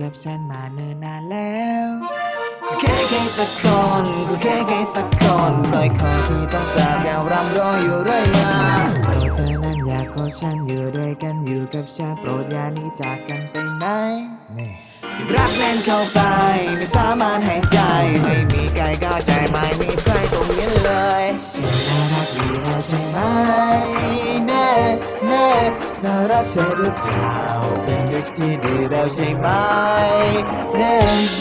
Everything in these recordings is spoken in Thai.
กับฉันมาเนิ่นนานแล้วแค่แค่สักคนกูแค่แค่สักคนสร้อยคอที่ต้องสาบยังรำร้องอยู่เรื่อยมาโปรดเธอนั้นอยากขอฉันอยู่ด้วยกันอยู่กับฉันโปรดอย่าหนีจากกันไปไหนรักแน่นเข้าไปไม่สามารถหายใจไม่มีใครเข้าใจไม่มีใครตรงนี้เลยฉันน่ารักดีนะใช่ไหมแน่ารักใช่หรือเปล่าเป็นเด็กที่ดีแล้วใช่ไหมแน่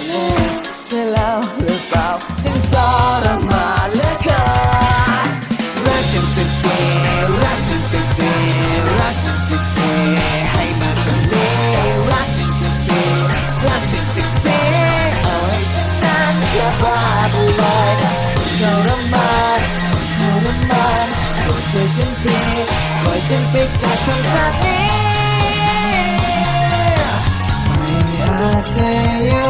แน่ใช่แล้วหรือเปล่าฉันทรมานเหลือเกินรักฉันสักทีรักฉันสักทีรักฉันสักทีให้มันตรงนี้รักฉันสักทีรักฉันสักทีเอาให้ฉันนั้นแค่บ้าไปเลยฉันทรมานฉันทรมานโปรดช่วยฉันที ปล่อยฉันไปจากคำสาปนี้ไม่อาจจะ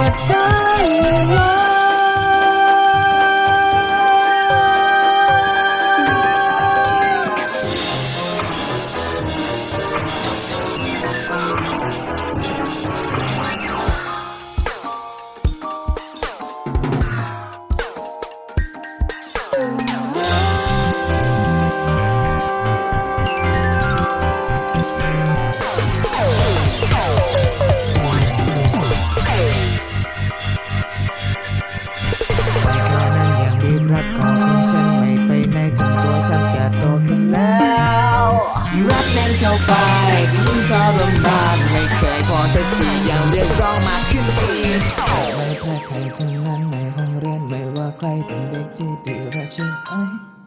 น่นเข้าไปก็ยิ่งทรมานไม่เคยพอสักทียังเรียกร้องมากขึ้นอีกไม่แพ้ใครทั้งนั้นในห้องเรียนไม่ว่าใครเป็นเด็กที่ดีรักฉันไอ้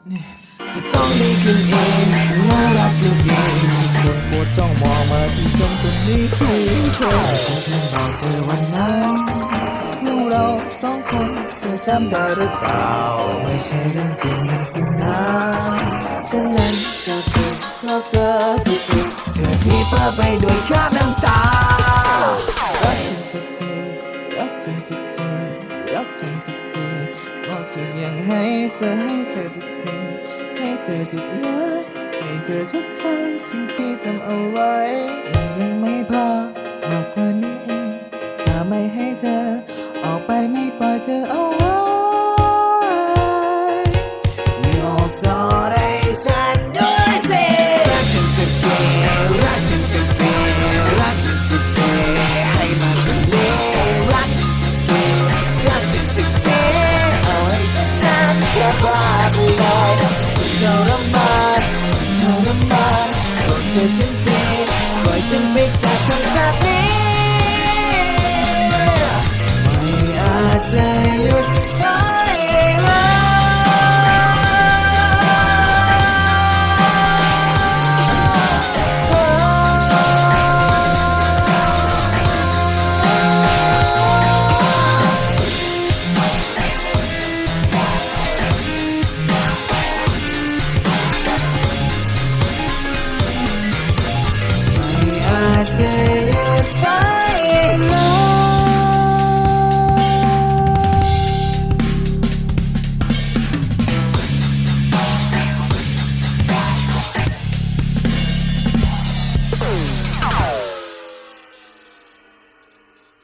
เนี่ยจะต้องดีขึ้นเองน่ารักอยู่ดีทุกคนปวดจ้องมองมาที่ฉันคนนี้ที่เธอจะทำบอกเธอวันนั้น จำได้หรือเปล่า ไม่ใช่เรื่องจริงนั่นสินะฉันนั้นจะเธอชอบเธอที่สุดเธอที่เปิดไปด้วยคราบน้ำตารักฉันสักทีรักฉันสักทีรักฉันสักทีมอบทุกอย่างให้เธอให้เธอทุกสิ่งให้เธอทุกอย่างให้เธอชดใช้สิ่งที่ทำเอาไว้มันยังไม่พอมากกว่านี้จะไม่ให้เธอออกไปไม่ปล่อยเธอเอาไว้าไปเลยฉันทรมานฉันทรมานโปรดเธอฉันทีปล่อยฉันไปจากคำสาปนี้